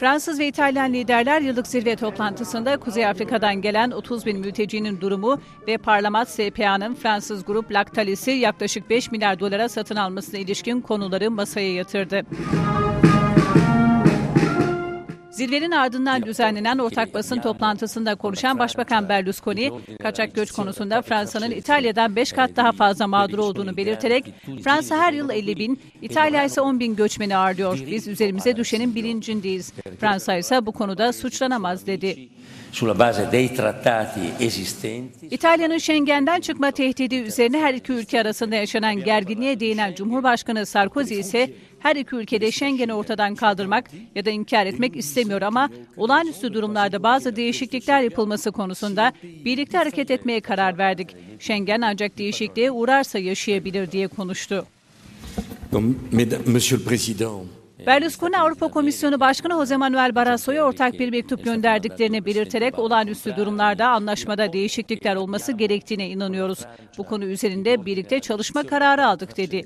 Fransız ve İtalyan liderler yıllık zirve toplantısında Kuzey Afrika'dan gelen 30 bin mültecinin durumu ve Parlament SPA'nın Fransız grup Lactalis'i yaklaşık 5 milyar dolara satın almasına ilişkin konuları masaya yatırdı. Zirvenin ardından düzenlenen ortak basın toplantısında konuşan Başbakan Berlusconi, kaçak göç konusunda Fransa'nın İtalya'dan 5 kat daha fazla mağdur olduğunu belirterek, Fransa her yıl 50 bin, İtalya ise 10 bin göçmeni ağırlıyor. Biz üzerimize düşenin bilincindeyiz. Fransa ise bu konuda suçlanamaz dedi. İtalya'nın Schengen'den çıkma tehdidi üzerine her iki ülke arasında yaşanan gerginliğe değinen Cumhurbaşkanı Sarkozy ise her iki ülkede Schengen'i ortadan kaldırmak ya da inkar etmek istemiyor ama olağanüstü durumlarda bazı değişiklikler yapılması konusunda birlikte hareket etmeye karar verdik. Schengen ancak değişikliğe uğrarsa yaşayabilir diye konuştu. Donc, mesdames- Monsieur le Président, Berlusconi Avrupa Komisyonu Başkanı Jose Manuel Barroso'ya ortak bir mektup gönderdiklerini belirterek olağanüstü durumlarda anlaşmada değişiklikler olması gerektiğine inanıyoruz. Bu konu üzerinde birlikte çalışma kararı aldık dedi.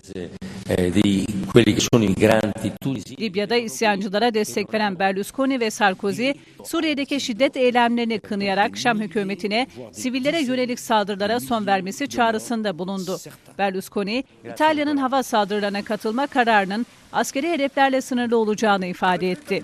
Eh. Libya'da isyancılara destek veren Berlusconi ve Sarkozy, Suriye'deki şiddet eylemlerini kınayarak Şam hükümetine sivillere yönelik saldırılara son vermesi çağrısında bulundu. Berlusconi, İtalya'nın hava saldırılarına katılma kararının askeri hedeflerle sınırlı olacağını ifade etti.